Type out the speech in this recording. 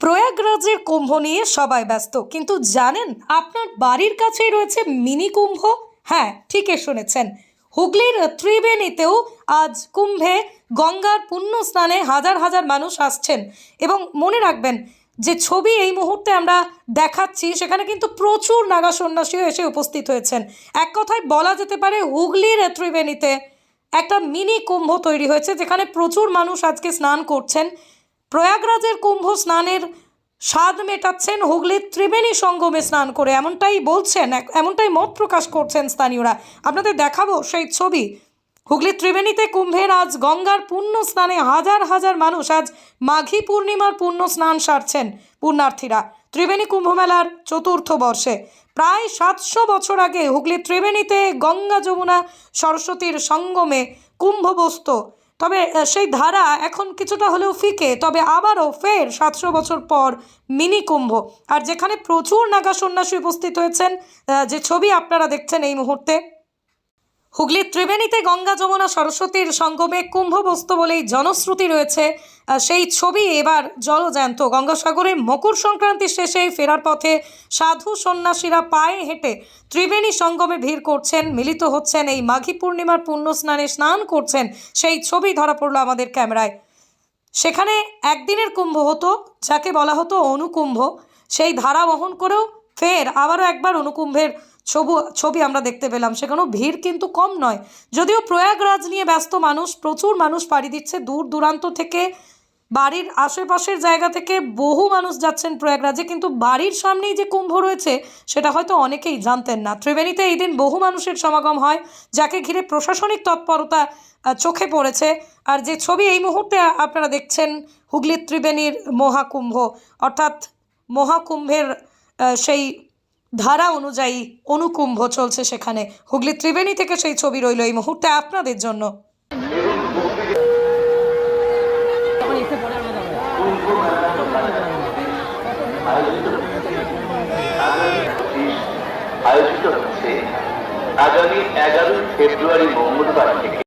প্রয়াগরাজের কুম্ভ নিয়ে সবাই ব্যস্ত, কিন্তু জানেন আপনার বাড়ির কাছেই রয়েছে মিনি কুম্ভ? হ্যাঁ ঠিকই শুনেছেন। হুগলির ত্রিবেণীতেও আজ কুম্ভে গঙ্গার পুণ্য স্নানে হাজার হাজার মানুষ আসছেন এবং মনে রাখবেন যে ছবি এই মুহূর্তে আমরা দেখাচ্ছি, সেখানে কিন্তু প্রচুর নাগা সন্ন্যাসীও এসে উপস্থিত হয়েছেন। এক কথায় বলা যেতে পারে হুগলির ত্রিবেণীতে একটা মিনি কুম্ভ তৈরি হয়েছে, যেখানে প্রচুর মানুষ আজকে স্নান করছেন। প্রয়াগরাজের কুম্ভ স্নানের স্বাদ মেটাচ্ছেন, হুগলির ত্রিবেণী সঙ্গমে স্নান করে। এমনটাই বলছেন, এমনটাই মত প্রকাশ করছেন স্থানীয়রা। আপনাদের দেখাবো সেই ছবি। হুগলির ত্রিবেণীতে কুম্ভের আজ গঙ্গার পূর্ণ স্নানে হাজার হাজার মানুষ আজ মাঘী পূর্ণিমার পূর্ণ স্নান সারছেন পুণ্যার্থীরা। ত্রিবেণী কুম্ভ মেলার চতুর্থ বর্ষে। প্রায় সাতশো বছর আগে হুগলির ত্রিবেণীতে গঙ্গা যমুনা সরস্বতীর সঙ্গমে কুম্ভ বসত। তবে সেই ধারা এখন কিছুটা হলেও ফিকে, তবে আবারও ফের সাতশো বছর পর মিনি কুম্ভ। আর যেখানে প্রচুর নাগা সন্ন্যাসী উপস্থিত হয়েছেন যে ছবি আপনারা দেখছেন এই মুহূর্তে হুগলির ত্রিবেণীতে গঙ্গা যমুনা সরস্বতীর সঙ্গমে কুম্ভ বস্তু বলেই জনশ্রুতি রয়েছে। সেই ছবি এবার জলজ্যান্ত। গঙ্গাসাগরে মকর সংক্রান্তি শেষে ফেরার পথে সাধু সন্ন্যাসীরা পায়ে হেঁটে ত্রিবেণী সঙ্গমে ভিড় করছেন। মিলিত হচ্ছেন এই মাঘী পূর্ণিমার পুণ্য স্নানে স্নান করছেন। সেই ছবি ধরা পড়ল আমাদের ক্যামেরায়। সেখানে একদিনের কুম্ভ হতো, যাকে বলা হতো অনুকুম্ভ। সেই ধারা বহন করেও ফের আবারও একবার অনুকুম্ভের ছবু, ছবি আমরা দেখতে পেলাম, সেখানেও ভিড় কিন্তু কম নয়। যদিও প্রয়াগরাজ নিয়ে ব্যস্ত মানুষ, প্রচুর মানুষ পাড়ি দিচ্ছে। দূর দূরান্ত থেকে, বাড়ির আশেপাশের জায়গা থেকে বহু মানুষ যাচ্ছেন প্রয়াগরাজে, কিন্তু বাড়ির সামনেই যে কুম্ভ রয়েছে, সেটা হয়তো অনেকেই জানতেন না। ত্রিবেণীতে এই দিন বহু মানুষের সমাগম হয়, যাকে ঘিরে প্রশাসনিক তৎপরতা চোখে পড়েছে। আর যে ছবি এই মুহূর্তে আপনারা দেখছেন, হুগলির ত্রিবেণীর মহাকুম্ভ, অর্থাৎ মহাকুম্ভের সেই ধারা অনুযায়ী অনুকুম্ভ চলছে সেখানে। হুগলি ত্রিবেণী থেকে সেই ছবি রইল এই মুহূর্তে আপনাদের জন্য। আয়োজিত হচ্ছে আগামী এগারোই ফেব্রুয়ারি মঙ্গলবার থেকে।